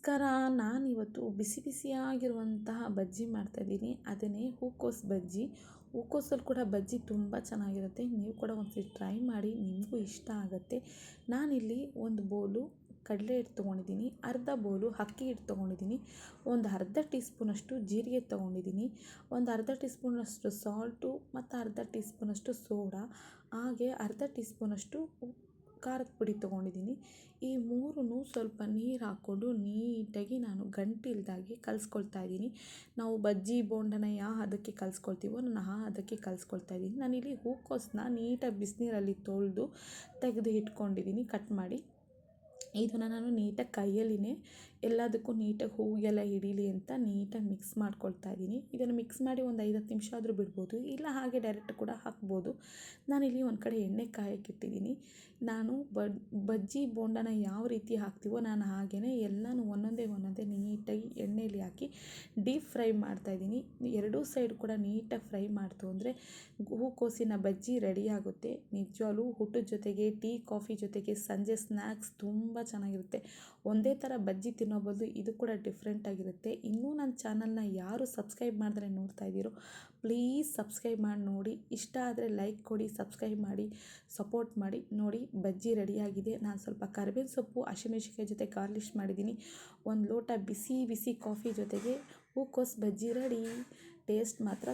ನಮಸ್ಕಾರ. ನಾನಿವತ್ತು ಬಿಸಿ ಬಿಸಿಯಾಗಿರುವಂತಹ ಬಜ್ಜಿ ಮಾಡ್ತಾಯಿದ್ದೀನಿ. ಅದನ್ನೇ ಹೂಕೋಸು ಬಜ್ಜಿ. ಹೂಕೋಸಲ್ಲಿ ಕೂಡ ಬಜ್ಜಿ ತುಂಬ ಚೆನ್ನಾಗಿರುತ್ತೆ. ನೀವು ಕೂಡ ಒಂದ್ಸರಿ ಟ್ರೈ ಮಾಡಿ, ನಿಮಗೂ ಇಷ್ಟ ಆಗುತ್ತೆ. ನಾನಿಲ್ಲಿ ಒಂದು ಬೌಲು ಕಡಲೆ ಹಿಟ್ಟು ತೊಗೊಂಡಿದ್ದೀನಿ. ಅರ್ಧ ಬೌಲು ಅಕ್ಕಿ ಹಿಟ್ಟು ತೊಗೊಂಡಿದ್ದೀನಿ. ಒಂದು ಅರ್ಧ ಟೀ ಸ್ಪೂನಷ್ಟು ಜೀರಿಗೆ ತೊಗೊಂಡಿದ್ದೀನಿ. ಒಂದು ಅರ್ಧ ಟೀ ಸ್ಪೂನಷ್ಟು ಸಾಲ್ಟು ಮತ್ತು ಅರ್ಧ ಟೀ ಸ್ಪೂನಷ್ಟು ಸೋಡಾ. ಹಾಗೆ ಅರ್ಧ ಟೀ ಸ್ಪೂನಷ್ಟು ಖಾರದ ಪುಡಿ ತೊಗೊಂಡಿದ್ದೀನಿ. ಈ ಮೂರನ್ನು ಸ್ವಲ್ಪ ನೀರು ಹಾಕ್ಕೊಂಡು ನೀಟಾಗಿ ನಾನು ಗಂಟಿಲ್ದಾಗೆ ಕಲಿಸ್ಕೊಳ್ತಾ ಇದ್ದೀನಿ. ನಾವು ಬಜ್ಜಿ, ಬೋಂಡನ ಯಾ ಅದಕ್ಕೆ ಕಲಿಸ್ಕೊಳ್ತೀವೋ ನಾನು ಆ ಅದಕ್ಕೆ ಕಲಿಸ್ಕೊಳ್ತಾ ಇದ್ದೀನಿ. ನಾನಿಲ್ಲಿ ಹೂಕೋಸನ್ನ ನೀಟಾಗಿ ಬಿಸಿನೀರಲ್ಲಿ ತೊಳೆದು ತೆಗೆದು ಇಟ್ಕೊಂಡಿದ್ದೀನಿ. ಕಟ್ ಮಾಡಿ. ಇದನ್ನು ನಾನು ನೀಟಾಗಿ ಕೈಯಲ್ಲಿನೇ ಎಲ್ಲದಕ್ಕೂ ನೀಟಾಗಿ ಹೂವಿಗೆಲ್ಲ ಹಿಡೀಲಿ ಅಂತ ನೀಟಾಗಿ ಮಿಕ್ಸ್ ಮಾಡ್ಕೊಳ್ತಾ ಇದ್ದೀನಿ. ಇದನ್ನು ಮಿಕ್ಸ್ ಮಾಡಿ ಒಂದು ಐದು ಹತ್ತು ನಿಮಿಷ ಆದರೂ ಬಿಡ್ಬೋದು. ಇಲ್ಲ ಹಾಗೆ ಡೈರೆಕ್ಟ್ ಕೂಡ ಹಾಕ್ಬೋದು. ನಾನಿಲ್ಲಿ ಒಂದು ಕಡೆ ಎಣ್ಣೆ ಕಾಯಕ್ಕಿಟ್ಟಿದ್ದೀನಿ ನಾನು ಬಜ್ಜಿ ಬೋಂಡನ ಯಾವ ರೀತಿ ಹಾಕ್ತೀವೋ ನಾನು ಹಾಗೆಯೇ ಎಲ್ಲನೂ ಒಂದೊಂದೇ ಒಂದೊಂದೇ ನೀಟಾಗಿ ಎಣ್ಣೆಯಲ್ಲಿ ಹಾಕಿ ಡೀಪ್ ಫ್ರೈ ಮಾಡ್ತಾಯಿದ್ದೀನಿ ಎರಡೂ ಸೈಡ್ ಕೂಡ ನೀಟಾಗಿ ಫ್ರೈ ಮಾಡ್ತು ಅಂದರೆ ಹೂಕೋಸಿನ ಬಜ್ಜಿ ರೆಡಿ ಆಗುತ್ತೆ. ನಿಜವಾಗ್ಲೂ ಊಟದ ಜೊತೆಗೆ ಟೀ ಕಾಫಿ ಜೊತೆಗೆ ಸಂಜೆ ಸ್ನ್ಯಾಕ್ಸ್ ತುಂಬ ಚೆನ್ನಾಗಿರುತ್ತೆ. ಒಂದೇ ಥರ ಬಜ್ಜಿ ತಿನ್ನೋ ಬದಲು ಇದು ಕೂಡ ಡಿಫ್ರೆಂಟ್ ಆಗಿರುತ್ತೆ. ಇನ್ನೂ ನನ್ನ ಚಾನಲ್ನ ಯಾರು ಸಬ್ಸ್ಕ್ರೈಬ್ ಮಾಡಿದ್ರೆ ನೋಡ್ತಾ ಇದ್ದೀರೋ ಪ್ಲೀಸ್ ಸಬ್ಸ್ಕ್ರೈಬ್ ಮಾಡಿ ನೋಡಿ. ಇಷ್ಟ ಆದರೆ ಲೈಕ್ ಕೊಡಿ ಸಬ್ಸ್ಕ್ರೈಬ್ ಮಾಡಿ ಸಪೋರ್ಟ್ ಮಾಡಿ. ನೋಡಿ, ಬಜ್ಜಿ ರೆಡಿಯಾಗಿದೆ ನಾನು ಸ್ವಲ್ಪ ಕರಿಬೇವು ಸೊಪ್ಪು ಹಸಿಮೆಣಸಿಕಾಯಿ ಜೊತೆ ಗಾರ್ಲಿಶ್ ಮಾಡಿದ್ದೀನಿ. ಒಂದು ಲೋಟ ಬಿಸಿ ಬಿಸಿ ಕಾಫಿ ಜೊತೆಗೆ ಹೂಕೋಸು ಬಜ್ಜಿ ರೆಡಿ ಟೇಸ್ಟ್ ಮಾತ್ರ